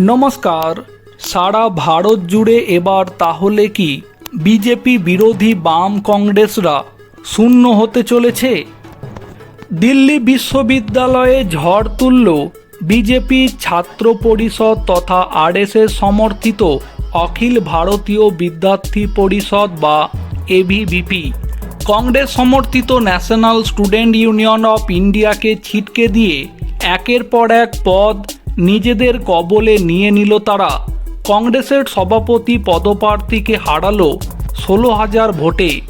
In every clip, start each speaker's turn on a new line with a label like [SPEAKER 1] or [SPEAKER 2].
[SPEAKER 1] নমস্কার, সারা ভারত জুড়ে এবার তাহলে কি বিজেপি বিরোধী বাম কংগ্রেসরা শূন্য হতে চলেছে? দিল্লি বিশ্ববিদ্যালয়ে ঝড় তুলল বিজেপি ছাত্র পরিষদ তথা আরএসএস সমর্থিত অখিল ভারতীয় বিদ্যার্থী পরিষদ বা এভিভিপি কংগ্রেস সমর্থিত ন্যাশনাল স্টুডেন্ট ইউনিয়ন অফ ইন্ডিয়াকে ছিটকে দিয়ে একের পর এক পদ নিজেদের কবলে নিয়ে নিল তারা। কংগ্রেসের সভাপতি পদপ্রার্থীকে হারালো ষোলো হাজার ভোটে।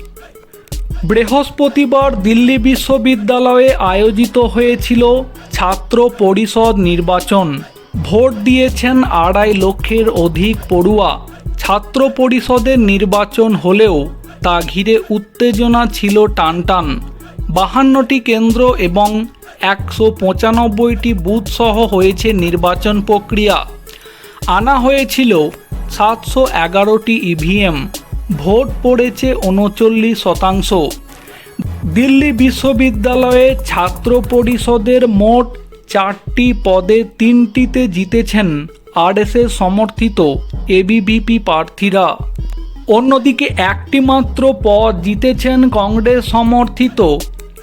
[SPEAKER 1] বৃহস্পতিবার দিল্লি বিশ্ববিদ্যালয়ে আয়োজিত হয়েছিল ছাত্র পরিষদ নির্বাচন। ভোট দিয়েছেন আড়াই লক্ষের অধিক পড়ুয়া। ছাত্র পরিষদের নির্বাচন হলেও তা ঘিরে উত্তেজনা ছিল টানটান। বাহান্নটি কেন্দ্র এবং একশো পঁচানব্বইটি বুথসহ হয়েছে নির্বাচন প্রক্রিয়া। আনা হয়েছিল সাতশো এগারোটি ইভিএম ভোট পড়েছে উনচল্লিশ শতাংশ। দিল্লি বিশ্ববিদ্যালয়ে ছাত্র পরিষদের মোট চারটি পদে তিনটিতে জিতেছেন আরএসএস সমর্থিত এবিভিপি প্রার্থীরা। অন্যদিকে একটি মাত্র পদ জিতেছেন কংগ্রেস সমর্থিত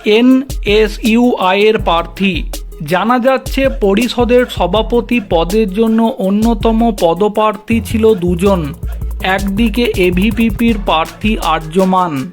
[SPEAKER 1] এনএসইউআই এর প্রার্থী। জানা যাচ্ছে, পরিষদের সভাপতি পদের জন্য অন্যতম পদপ্রার্থী ছিল দুজন। একদিকে এভিপিপির প্রার্থী আর্যমান।